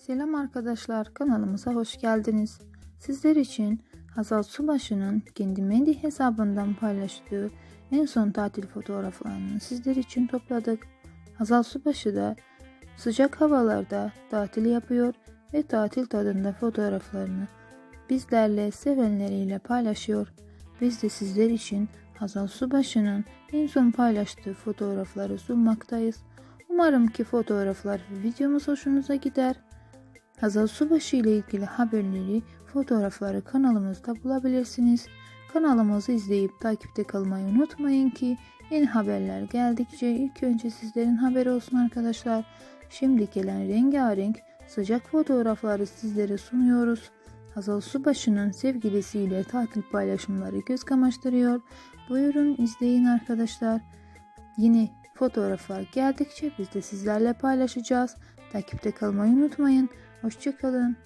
Selam arkadaşlar kanalımıza hoş geldiniz. Sizler için Hazal Subaşı'nın kendi Mendi hesabından paylaştığı en son tatil fotoğraflarını sizler için topladık. Hazal Subaşı da sıcak havalarda tatil yapıyor ve tatil tadında fotoğraflarını bizlerle sevenleriyle paylaşıyor. Biz de sizler için Hazal Subaşı'nın en son paylaştığı fotoğrafları sunmaktayız. Umarım ki fotoğraflar ve videomuz hoşunuza gider. Hazal Subaşı ile ilgili haberleri, fotoğrafları kanalımızda bulabilirsiniz. Kanalımızı izleyip takipte kalmayı unutmayın ki yeni haberler geldikçe ilk önce sizlerin haberi olsun arkadaşlar. Şimdi gelen rengarenk sıcak fotoğrafları sizlere sunuyoruz. Hazal Subaşı'nın sevgilisiyle tatil paylaşımları göz kamaştırıyor. Buyurun izleyin arkadaşlar. Yeni fotoğraflar geldikçe biz de sizlerle paylaşacağız. Takipte kalmayı unutmayın. Hoşçakalın.